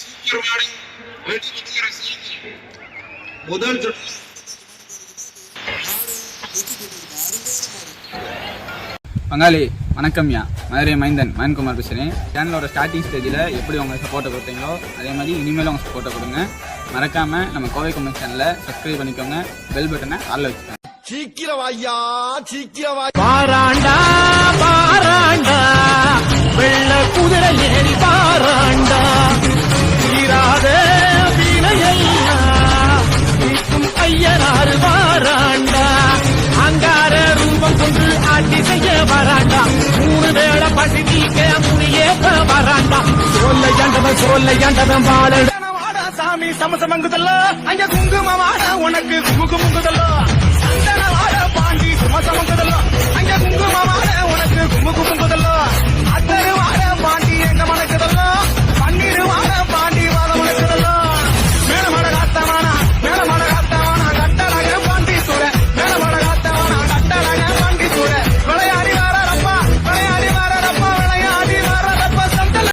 சீக்கிரமான வெற்றி செய்தி முதல் சுற்று பங்காளி வணக்கம்யா. மதுரை மைந்தன் மயன்குமார் பேசுகிறேன் சேனலோட ஸ்டார்டிங் ஸ்டேஜில் எப்படி உங்கள் சப்போர்ட்டை கொடுத்தீங்களோ அதே மாதிரி இனிமேலும் உங்கள் சப்போர்ட்டை கொடுங்க. மறக்காமல் நம்ம கோவை கமெண்ட் சேனலை சப்ஸ்கிரைப் பண்ணிக்கோங்க. பெல் பட்டனை ஆளில் வச்சுக்கோங்க. சீக்கிரம் ஐயா சீக்கிரம். பாராண்டா பாராண்டா வெள்ள குதிரை ஏறி பாராண்டா ஐயனாறு பாராண்டா அங்கார ரூபம் கொண்டு ஆட்சி செய்ய வராண்டா. மூணு வேளை பசி நீக்க முனியேற்ற வராண்டா. சொல்ல ஏண்டவன் சொல்ல ஏண்டவன் வாழ. சாமி சமசமங்குதல்ல. அங்க குங்கும வாடா உனக்கு